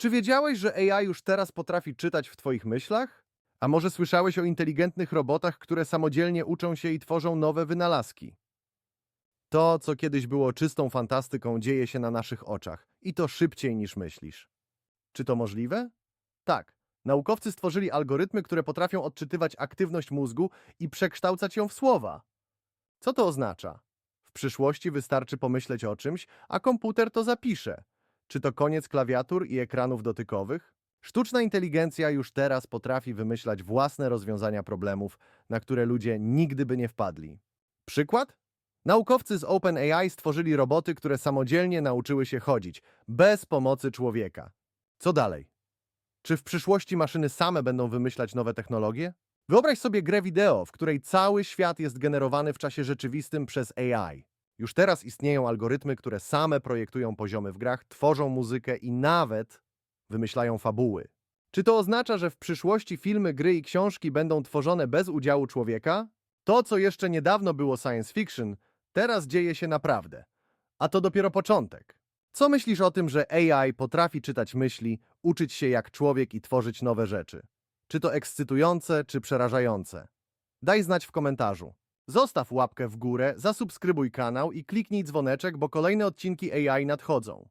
Czy wiedziałeś, że AI już teraz potrafi czytać w twoich myślach? A może słyszałeś o inteligentnych robotach, które samodzielnie uczą się i tworzą nowe wynalazki? To, co kiedyś było czystą fantastyką, dzieje się na naszych oczach i to szybciej niż myślisz. Czy to możliwe? Tak. Naukowcy stworzyli algorytmy, które potrafią odczytywać aktywność mózgu i przekształcać ją w słowa. Co to oznacza? W przyszłości wystarczy pomyśleć o czymś, a komputer to zapisze. Czy to koniec klawiatur i ekranów dotykowych? Sztuczna inteligencja już teraz potrafi wymyślać własne rozwiązania problemów, na które ludzie nigdy by nie wpadli. Przykład? Naukowcy z OpenAI stworzyli roboty, które samodzielnie nauczyły się chodzić, bez pomocy człowieka. Co dalej? Czy w przyszłości maszyny same będą wymyślać nowe technologie? Wyobraź sobie grę wideo, w której cały świat jest generowany w czasie rzeczywistym przez AI. Już teraz istnieją algorytmy, które same projektują poziomy w grach, tworzą muzykę i nawet wymyślają fabuły. Czy to oznacza, że w przyszłości filmy, gry i książki będą tworzone bez udziału człowieka? To, co jeszcze niedawno było science fiction, teraz dzieje się naprawdę. A to dopiero początek. Co myślisz o tym, że AI potrafi czytać myśli, uczyć się jak człowiek i tworzyć nowe rzeczy? Czy to ekscytujące, czy przerażające? Daj znać w komentarzu. Zostaw łapkę w górę, zasubskrybuj kanał i kliknij dzwoneczek, bo kolejne odcinki AI nadchodzą.